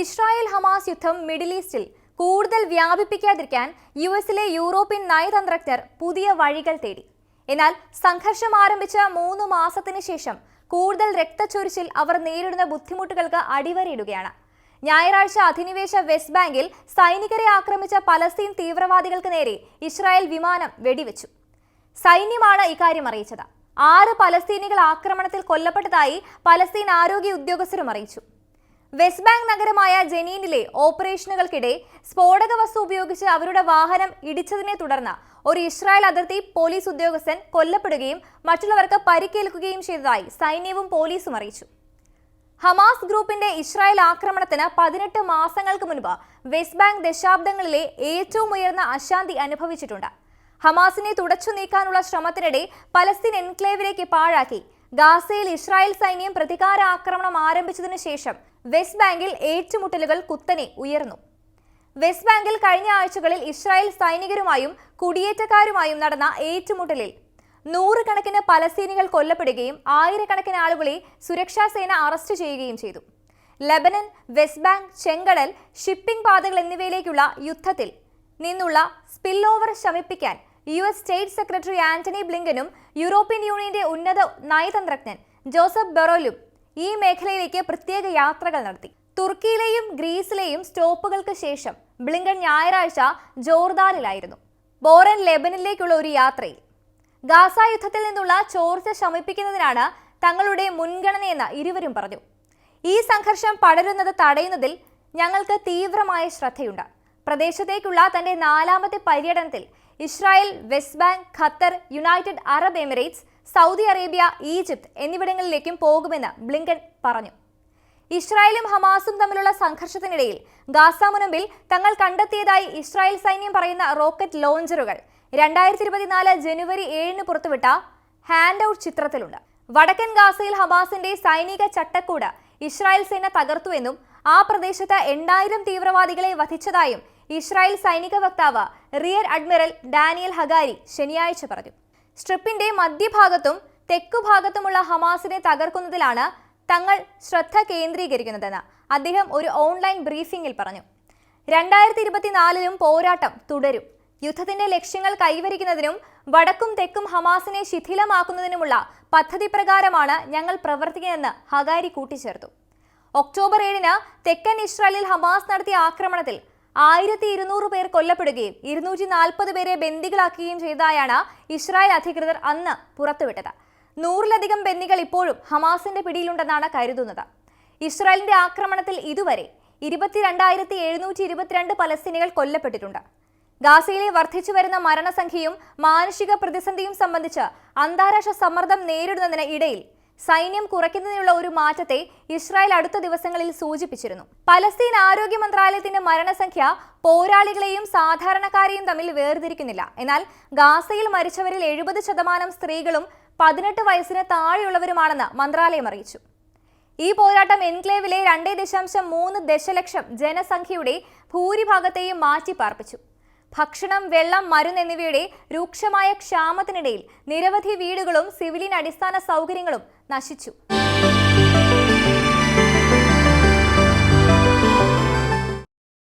Israel Hamas യുദ്ധം middle ഈസ്റ്റിൽ കൂടുതൽ വ്യാപിപ്പിക്കാതിരിക്കാൻ യു എസിലെ യൂറോപ്യൻ നയതന്ത്രജ്ഞർ പുതിയ വഴികൾ തേടി. എന്നാൽ സംഘർഷം ആരംഭിച്ച മൂന്ന് മാസത്തിന് ശേഷം കൂടുതൽ രക്തച്ചൊരിച്ചിൽ അവർ നേരിടുന്ന ബുദ്ധിമുട്ടുകൾക്ക് അടിവരയിടുകയാണ്. ഞായറാഴ്ച അധിനിവേശ വെസ്റ്റ് ബാങ്കിൽ സൈനികരെ ആക്രമിച്ച പലസ്തീൻ തീവ്രവാദികൾക്ക് നേരെ ഇസ്രായേൽ വിമാനം വെടിവെച്ചു. സൈന്യമാണ് ഇക്കാര്യം അറിയിച്ചത്. ആറ് പലസ്തീനികൾ ആക്രമണത്തിൽ കൊല്ലപ്പെട്ടതായി പലസ്തീൻ ആരോഗ്യ ഉദ്യോഗസ്ഥരും അറിയിച്ചു. വെസ്റ്റ് ബാങ്ക് നഗരമായ ജനീനിലെ ഓപ്പറേഷനുകൾക്കിടെ സ്ഫോടക വസ്തു ഉപയോഗിച്ച് അവരുടെ വാഹനം ഇടിച്ചതിനെ തുടർന്ന് ഒരു ഇസ്രായേൽ അതിർത്തി പോലീസ് ഉദ്യോഗസ്ഥൻ കൊല്ലപ്പെടുകയും മറ്റുള്ളവർക്ക് പരിക്കേൽക്കുകയും ചെയ്തതായി സൈന്യവും പോലീസും അറിയിച്ചു. ഹമാസ് ഗ്രൂപ്പിന്റെ ഇസ്രായേൽ ആക്രമണത്തിന് പതിനെട്ട് മാസങ്ങൾക്ക് മുൻപ് വെസ്റ്റ് ബാങ്ക് ദശാബ്ദങ്ങളിലെ ഏറ്റവും ഉയർന്ന അശാന്തി അനുഭവിച്ചിട്ടുണ്ട്. ഹമാസിനെ തുടച്ചു നീക്കാനുള്ള ശ്രമത്തിനിടെ പലസ്തീൻ എൻക്ലേവിലേക്ക് പാഴാക്കി. ഗാസയിൽ ഇസ്രായേൽ സൈന്യം പ്രതികാര ആക്രമണം ആരംഭിച്ചതിനു ശേഷം വെസ്റ്റ് ബാങ്കിൽ ഏറ്റുമുട്ടലുകൾ കുത്തനെ ഉയർന്നു. വെസ്റ്റ് ബാങ്കിൽ കഴിഞ്ഞ ആഴ്ചകളിൽ ഇസ്രായേൽ സൈനികരുമായും കുടിയേറ്റക്കാരുമായും നടന്ന ഏറ്റുമുട്ടലിൽ നൂറുകണക്കിന് പലസ്തീനികൾ കൊല്ലപ്പെടുകയും ആയിരക്കണക്കിന് ആളുകളെ സുരക്ഷാ സേന അറസ്റ്റ് ചെയ്യുകയും ചെയ്തു. ലബനൻ വെസ്റ്റ് ബാങ്ക് ചെങ്കടൽ ഷിപ്പിംഗ് പാതകൾ എന്നിവയിലേക്കുള്ള യുദ്ധത്തിൽ നിന്നുള്ള spill over ശമിപ്പിക്കാൻ U S state secretary Antony ബ്ലിങ്കനും European യൂണിയന്റെ ഉന്നത നയതന്ത്രജ്ഞൻ ജോസഫ് ബെറോലും ഈ മേഖലയിലേക്ക് പ്രത്യേക യാത്രകൾ നടത്തി. തുർക്കിയിലെയും ഗ്രീസിലെയും സ്റ്റോപ്പുകൾക്ക് ശേഷം ബ്ലിങ്കൺ ഞായറാഴ്ച ജോർദാനിലായിരുന്നു. ബോറൻ ലെബനിലേക്കുള്ള ഒരു യാത്രയിൽ. ഗാസ യുദ്ധത്തിൽ നിന്നുള്ള ചോർച്ച ശമിപ്പിക്കുന്നതിനാണ് തങ്ങളുടെ മുൻഗണനയെന്ന് ഇരുവരും പറഞ്ഞു. ഈ സംഘർഷം പടരുന്നത് തടയുന്നതിൽ ഞങ്ങൾക്ക് തീവ്രമായ ശ്രദ്ധയുണ്ട്. പ്രദേശത്തേക്കുള്ള തന്റെ നാലാമത്തെ പര്യടനത്തിൽ Israel West Bank Qatar United Arab Emirates Saudi Arabia Egypt എന്നിവിടങ്ങളിലേക്കും പോകുമെന്ന് ബ്ലിങ്കൻ പറഞ്ഞു. ഇസ്രായേലും ഹമാസും തമ്മിലുള്ള സംഘർഷത്തിനിടയിൽ ഗാസ മുനമ്പിൽ തങ്ങൾ കണ്ടെത്തിയതായി ഇസ്രായേൽ സൈന്യം പറയുന്ന റോക്കറ്റ് ലോഞ്ചറുകൾ രണ്ടായിരത്തി ഇരുപത്തിനാല് ജനുവരി ഏഴിന് പുറത്തുവിട്ട ഹാൻഡ് ഔട്ട് ചിത്രത്തിലുണ്ട്. വടക്കൻ ഗാസയിൽ ഹമാസിന്റെ സൈനിക ചട്ടക്കൂട് ഇസ്രായേൽ സേന തകർത്തുവെന്നും ആ പ്രദേശത്ത് എണ്ണായിരം തീവ്രവാദികളെ വധിച്ചതായും ഇസ്രായേൽ സൈനിക വക്താവ് റിയർ അഡ്മിറൽ ഡാനിയൽ ഹഗാരി ശനിയാഴ്ച പറഞ്ഞു. സ്ട്രിപ്പിന്റെ മധ്യഭാഗത്തും തെക്കുഭാഗത്തുമുള്ള ഹമാസിനെ തകർക്കുന്നതിലാണ് തങ്ങൾ ശ്രദ്ധ കേന്ദ്രീകരിക്കുന്നതെന്ന് അദ്ദേഹം ഒരു ഓൺലൈൻ ബ്രീഫിംഗിൽ പറഞ്ഞു. രണ്ടായിരത്തി ഇരുപത്തിനാലിലും പോരാട്ടം തുടരും. യുദ്ധത്തിന്റെ ലക്ഷ്യങ്ങൾ കൈവരിക്കുന്നതിനും വടക്കും തെക്കും ഹമാസിനെ ശിഥിലമാക്കുന്നതിനുമുള്ള പദ്ധതി പ്രകാരമാണ് ഞങ്ങൾ പ്രവർത്തിക്കുന്നതെന്ന് ഹഗാരി കൂട്ടിച്ചേർത്തു. ഒക്ടോബർ ഏഴിന് തെക്കൻ ഇസ്രായേലിൽ ഹമാസ് നടത്തിയ ആക്രമണത്തിൽ ആയിരത്തി ഇരുന്നൂറ് പേർ കൊല്ലപ്പെടുകയും ഇരുന്നൂറ്റി നാൽപ്പത് പേരെ ബന്ദികളാക്കുകയും ചെയ്തതായാണ് ഇസ്രായേൽ അധികൃതർ അന്ന് പുറത്തുവിട്ടത്. നൂറിലധികം ബന്ദികൾ ഇപ്പോഴും ഹമാസിന്റെ പിടിയിലുണ്ടെന്നാണ് കരുതുന്നത്. ഇസ്രായേലിന്റെ ആക്രമണത്തിൽ ഇതുവരെ ഇരുപത്തിരണ്ടായിരത്തി എഴുന്നൂറ്റി ഇരുപത്തിരണ്ട് പലസ്തീനികൾ കൊല്ലപ്പെട്ടിട്ടുണ്ട്. ഗാസയിലെ വർദ്ധിച്ചു വരുന്ന മരണസംഖ്യയും മാനുഷിക പ്രതിസന്ധിയും സംബന്ധിച്ച് അന്താരാഷ്ട്ര സമ്മർദ്ദം നേരിടുന്നതിന് ഇടയിൽ സൈന്യം കുറയ്ക്കുന്നതിനുള്ള ഒരു മാറ്റത്തെ ഇസ്രായേൽ അടുത്ത ദിവസങ്ങളിൽ സൂചിപ്പിച്ചിരുന്നു. പലസ്തീൻ ആരോഗ്യ മന്ത്രാലയത്തിന്റെ മരണസംഖ്യ പോരാളികളെയും സാധാരണക്കാരെയും തമ്മിൽ വേർതിരിക്കുന്നില്ല. എന്നാൽ ഗാസയിൽ മരിച്ചവരിൽ എഴുപത് ശതമാനം സ്ത്രീകളും പതിനെട്ട് വയസ്സിന് താഴെയുള്ളവരുമാണെന്ന് മന്ത്രാലയം അറിയിച്ചു. ഈ പോരാട്ടം എൻക്ലേവിലെ രണ്ടേ ദശാംശം മൂന്ന് ദശലക്ഷം ജനസംഖ്യയുടെ ഭൂരിഭാഗത്തെയും മാറ്റിപ്പാർപ്പിച്ചു. ഭക്ഷണം വെള്ളം മരുന്ന് എന്നിവയുടെ രൂക്ഷമായ ക്ഷാമത്തിനിടയിൽ നിരവധി വീടുകളും സിവിലിയൻ അടിസ്ഥാന സൗകര്യങ്ങളും നശിച്ചു.